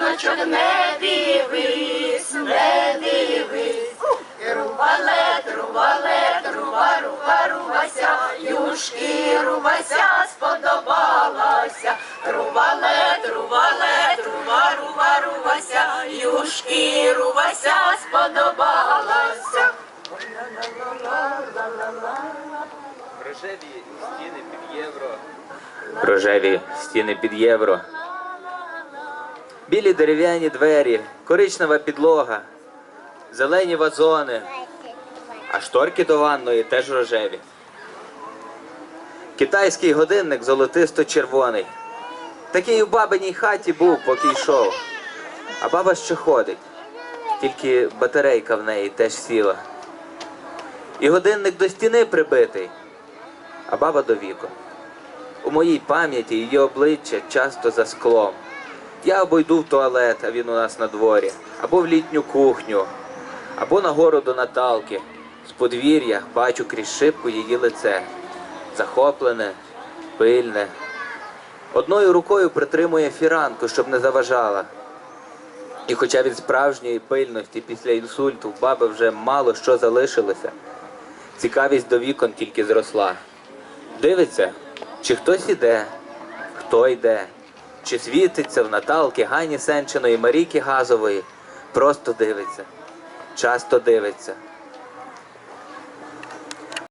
синочок, не дивись, не дивись. Рубалет, рубалет, руба, руба, рубася, юшки, рубася, сподобалася. Рубалет, рубалет, руба, руба, рубася, юшки, рубася, сподобалася. Рожеві стіни під євро. Рожеві стіни під євро. Білі дерев'яні двері, коричнева підлога, зелені вазони, а шторки до ванної теж рожеві. Китайський годинник золотисто-червоний. Такий у бабиній хаті був, поки йшов. А баба ще ходить, тільки батарейка в неї теж сіла. І годинник до стіни прибитий, а баба до віку. У моїй пам'яті її обличчя часто за склом. Я або йду в туалет, а він у нас на дворі, або в літню кухню, або на гору до Наталки. З подвір'я бачу крізь шибку її лице, захоплене, пильне. Одною рукою притримує фіранку, щоб не заважала. І хоча від справжньої пильності після інсульту в баби вже мало що залишилося, цікавість до вікон тільки зросла. Дивиться, чи хтось іде, хто йде, чи світиться в Наталки, Гані Сенчиної, Марійки Газової. Просто дивиться, часто дивиться.